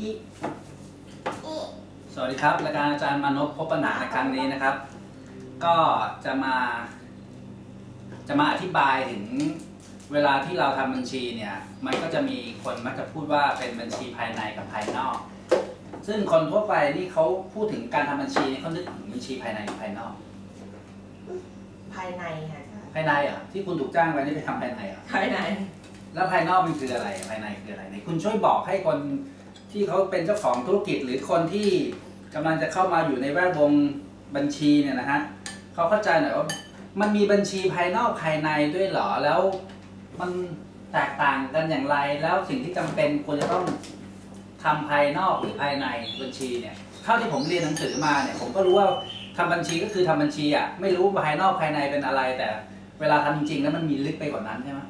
อีสวัสดีครับรายการอาจารย์มานพพบปัญหาในครั้งนี้นะครับ ก็จะมา จะมาอธิบายถึงเวลาที่เราทำบัญชีเนี่ย มันก็จะมีคนมักจะพูดว่าเป็นบัญชีภายในกับภายนอก ซึ่งคนทั่วไปนี่เขาพูดถึงการทำบัญชีนี่เขานึกถึงบัญชีภายในหรือภายนอก ภายในค่ะภายในเหรอะที่คุณถูกจ้างไว้นี่ไปทำภายในเหรอะภายใน แล้วภายนอกมันคืออะไรภายในคืออะไรไหนคุณช่วยบอกให้คน ที่เขาเป็นเจ้าของธุรกิจหรือคนที่กำลังจะเข้ามาอยู่ในแวดวงบัญชีเนี่ยนะฮะเขาเข้าใจหน่อยว่ามันมีบัญชีภายนอกภายในด้วยเหรอแล้วมันแตกต่างกันอย่างไร แล้วสิ่งที่จำเป็นควรจะต้องทำภายนอกหรือภายในบัญชีเนี่ยเท่าที่ผมเรียนหนังสือมาเนี่ยผมก็รู้ว่าทำบัญชีก็คือทำบัญชีอะไม่รู้ภายนอกภายในเป็นอะไร แต่เวลาทำจริงๆแล้วมันมีลึกไปกว่านั้นใช่ไหม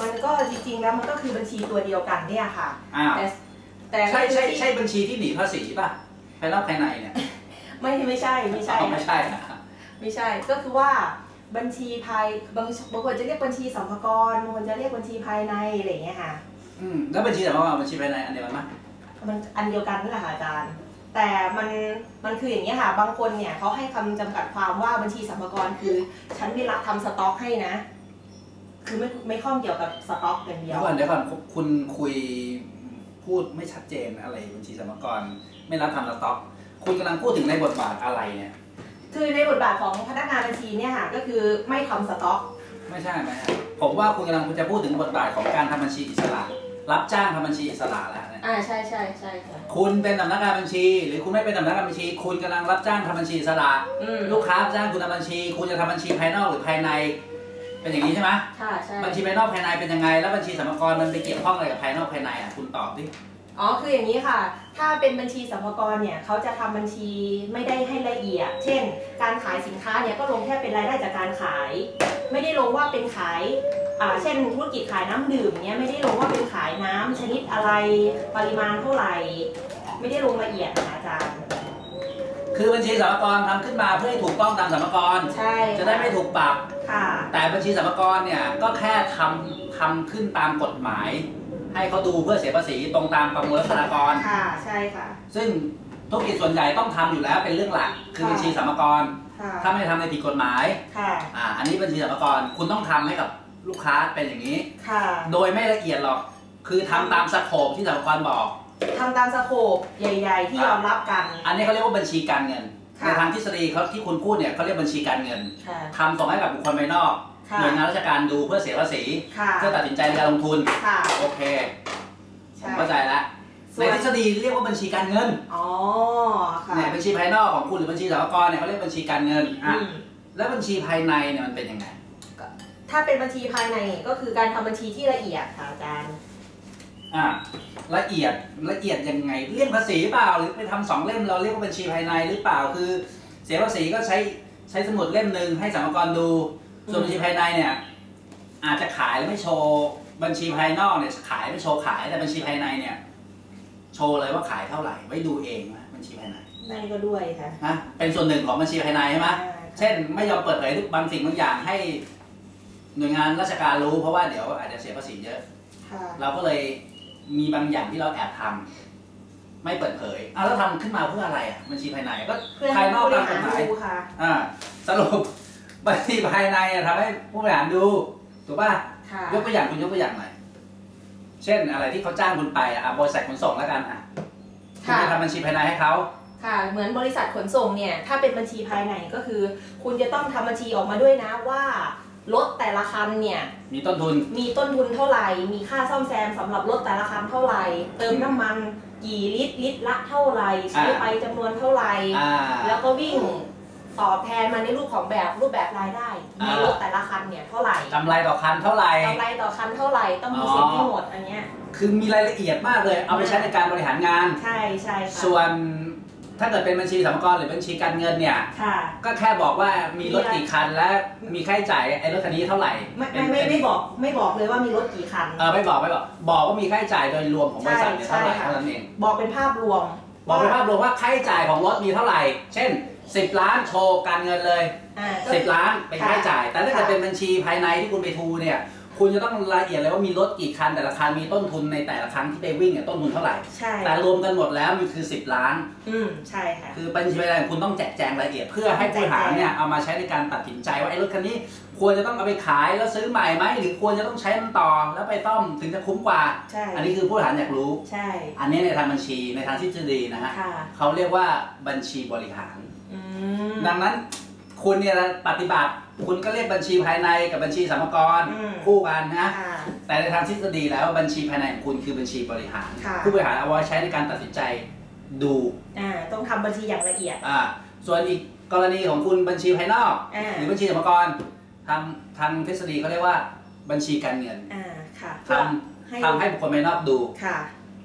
มันก็จริงๆแล้วมันก็คือบัญชีตัวเดียวกันเนี่ยค่ะอ้าวแต่ แต่ใช่ใช่ที่ใช่บัญชีที่หนีภาษีป่ะภายนอกภายในเนี่ยไม่ไม่ใช่ไม่ใช่อ๋อไม่ใช่นะไม่ใช่ก็คือว่าบัญชีภายบางบางคนจะเรียกบัญชีสัมภากระบางคนจะเรียกบัญชีภายในอะไรอย่างเงี้ยค่ะอืมแล้วบัญชีแต่ว่าบัญชีภายในอันเดียวกันไหมมันอันเดียวกันนั่นแหละค่ะอาจารย์ แต่มันมันคืออย่างนี้ยค่ะ บางคนเนี่ยเขาให้คำจำกัดความว่าบัญชีสัมภาระคือฉันไม่รับทำสต็อกให้นะ คือไม่ไม่ข้องเกี่ยวกับสต็อกอย่างเดีเดี๋ยยววก่อนเดี๋ยวก่อนคุณคุย พูดไม่ชัดเจนอะไรบัญชีสมกร ไม่รับทำสต็อก คุณกำลังพูดถึงในบทบาทอะไรเนี่ย คือในบทบาทของพนักงานบัญชีเนี่ยค่ะก็คือไม่ทำสต็อก ไม่ใช่ไหมฮะผมว่าคุณกำลังจะพูดถึงบทบาทของการทำบัญชีอิสระ รับจ้างทำบัญชีอิสระแล้วเนี่ยอ่าใช่ใช่ใช่ค่ะคุณเป็นสำนักงานบัญชี หรือคุณไม่เป็นสำนักงานบัญชี คุณกำลังรับจ้างทำบัญชีอิสระ อืมลูกค้าจ้างคุณทำบัญชี คุณจะทำบัญชีภายนอกหรือภายใน เป็นอย่างนี้ใช่ไหมค่ะใช่บัญชีภายนอกภายในเป็นยังไง แล้วบัญชีสรรพากรมันไปเกี่ยวข้องอะไรกับภายนอกภายในอะคุณตอบดิอ๋อคืออย่างนี้ค่ะ ถ้าเป็นบัญชีสัมภาระเนี่ยเขาจะทำบัญชีไม่ได้ให้ละเอียด เช่น การขายสินค้าเนี่ยก็ลงแค่เป็นรายได้จากการขาย ไม่ได้ลงว่าเป็นขายอ่าเช่นธุรกิจขายน้ำดื่มเนี่ยไม่ได้ลงว่าเป็นขายน้ำชนิดอะไรปริมาณเท่าไหร่ ไม่ได้ลงละเอียดนะคะอาจารย์ คือบัญชีสรรพากรทำขึ้นมาเพื่อให้ถูกต้องตามสรรพากร ใช่จะได้ไม่ถูกปรับ ค่ะ แต่บัญชีสรรพากรเนี่ยก็แค่ทำทำขึ้นตามกฎหมาย ให้เขาดูเพื่อเสียภาษีตรงตามประมวลรัษฎากร ค่ะ ใช่ค่ะ ซึ่งธุรกิจส่วนใหญ่ต้องทำอยู่แล้วเป็นเรื่องหลัก คือบัญชีสรรพากร ค่ะ ถ้าไม่ทำในผิดกฎหมายค่ะ อ่าอันนี้บัญชีสรรพากรคุณต้องทำให้กับลูกค้าเป็นอย่างนี้ ค่ะ โดยไม่ละเอียดหรอก คือทำตามสโคปที่สรรพากรบอก ทำตามสโคปใหญ่ๆ ที่ยอมรับกัน อันนี้เขาเรียกว่าบัญชีการเงินค่ะในทางทฤษฎีเขาที่คุณพูดเนี่ยเขาเรียกบัญชีการเงินค่ะ ทำส่งให้กับบุคคลภายนอกค่ะ หน่วยงานราชการดูเพื่อเสียภาษีค่ะเพื่อตัดสินใจในการลงทุนค่ะโอเคผใช่ มเข้าใจแล้วส่ในวน ทฤษฎีเรียกว่าบัญชีการเงินอ๋อค่ะเนี่ยบัญชีภายนอกของคุณหรือบัญชีสหกรณ์เนี่ยเขาเรียกบัญชีการเงินอะอืมแล้วบัญชีภายในเนี่ยมันเป็นยังไง ถ้าเป็นบัญชีภายในก็คือการทำบัญชีที่ละเอียดค่ะอาจารย์ อะละเอียดละเอียดยังไงเลี่ยงภาษีเปล่า หรือไปทำสองเล่มเราเรียกว่าบัญชีภายในหรือเปล่าคือ เสียภาษีก็ใช้ใช้สมุดเล่มหนึ่งให้สรรพากรดูส่วนบัญชีภายในเนี่ย อาจจะขายแล้วไม่โชว์บัญชีภายนอกเนี่ยขายไม่โชว์ขายแต่บัญชีภายในเนี่ย โชว์เลยว่าขายเท่าไหร่ไว้ดูเองนะบัญชีภายในนั่นก็ด้วยค่ะนะเป็นส่วนหนึ่งของบัญชีภายในใช่ไหมอ่าเช่น ไม่ยอมเปิดเผยบางสิ่งบางอย่างให้หน่วยงานราชการรู้เพราะว่าเดี๋ยวอาจจะเสียภาษีเยอะค่ะเราก็เลย มีบางอย่างที่เราแอบทำไม่เปิดเผยอะแล้วทำขึ้นมาเพื่ออะไรอะบัญชีภายในก็เพื่อภายให้นอกผู้บริตามกหารฎหมายดูค่ะ อ่าสรุปบัญชีภายในอะทำให้ผู้บริหารดูถูกป่ะ ค่ะ ยกตัวอย่างคุณยกตัวอย่างหน่อย เช่นอะไรที่เขาจ้างคุณไปอะอะบริษัทขนส่งแล้วกันอะคุณค่ะ ไปทำบัญชีภายในให้เขา ค่ะ เหมือนบริษัทขนส่งเนี่ย ถ้าเป็นบัญชีภายในก็คือ คุณจะต้องทำบัญชีออกมาด้วยนะว่า รถแต่ละคันเนี่ย มีต้นทุน มีต้นทุนเท่าไหร่ มีค่าซ่อมแซมสำหรับรถแต่ละคันเท่าไหร่ เติมน้ำมันกี่ลิตรลิตรละเท่าไหร่ใช้อ่าไปจำนวนเท่าไหร่ อ่า แล้วก็วิ่งตอบแทนมาในรูปของแบบรูปแบบรายได้ในอ่ารรถแต่ละคันเนี่ยเท่าไหร่กำไรต่อคันเท่าไหร่ กำไรต่อคันเท่าไหร่ต้องมีเสร็จให้หมดอันเนี้ยคือมีรายละเอียดมากเลย เอาไปใช้ในการบริหารงาน ใช่ใช่ค่ะส่วน ถ้าเกิดเป็นบัญชีสรรพากรหรือบัญชีการเงินเนี่ย ค่ะ ก็แค่บอกว่ามีรถกี่คันและมีค่าใช้จ่ายไอ้รถคันนี้เท่าไหร่ไม่เป็นไม่ไม่เป็นไม่บอกไม่บอกเลยว่ามีรถกี่คัน เออไม่บอกไม่บอกบอกว่ามีค่าใช้จ่ายโดยรวมของบริษัทเนี่ยใช่เท่าไหร่ใช่ค่ะ เท่านั้นเองบอกเป็นภาพรวมบอกเป็นภาพรวมว่าค่าใช้จ่ายของรถมีเท่าไหร่ เช่น 10 ล้านโชว์การเงินเลย อ่าก็ 10 ล้านเป็นค่าใช้จ่าย แต่ถ้าเกิดค่ะเป็นบัญชีภายในที่คุณไปทูเนี่ย คุณจะต้องรายละเอียดเลยว่ามีรถกี่คัน แต่ละคันมีต้นทุนในแต่ละครั้งที่ไปวิ่งเนี่ยต้นทุนเท่าไหร่ ใช่แต่รวมกันหมดแล้วมันคือ 10 ล้าน อืมใช่ค่ะ คือบัญชีรายได้ของคุณต้องแจกแจงรายละเอียดเพื่อให้ผู้บริหารเนี่ยเอามาใช้ในการตัดสินใจว่าไอ้รถคันนี้ควรจะต้องเอาไปขายแล้วซื้อใหม่ไหมหรือควรจะต้องใช้มันต่อแล้วไปซ่อมถึงจะคุ้มกว่า ใช่ อันนี้คือผู้บริหารอยากรู้ ใช่ อันนี้ในทางบัญชีในทางทฤษฎีนะฮะค่ะ เขาเรียกว่าบัญชีบริหาร อืม ดังนั้น คุณเนี่ยปฏิบัติ คุณก็เรียกบัญชีภายในกับบัญชีสรรพากรอืม คู่กันนะค่ะแต่ในทางทฤษฎีแล้วบัญชีภายในของคุณคือบัญชีบริหาร ค่ะ ผู้บริหารเอาไว้ใช้ในการตัดสินใจดูอ่าต้องทำบัญชีอย่างละเอียด อ่าส่วนอีกกรณีของคุณบัญชีภายนอก อ่า หรือบัญชีสรรพากรทางทางทฤษฎีเขาเรียกว่าบัญชีการเงินอ่าค่ะทเพื่อำทำให้บุคคลภายนอกดู ค่ะ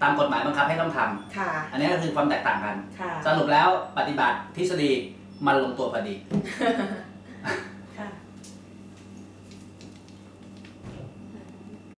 ตามกฎหมายบังคับให้ต้องทำค่ะ อันนี้ก็คือความแตกต่างกัน ค่ะ สรุปแล้วปฏิบัติทฤษฎี มันลงตัวพอดี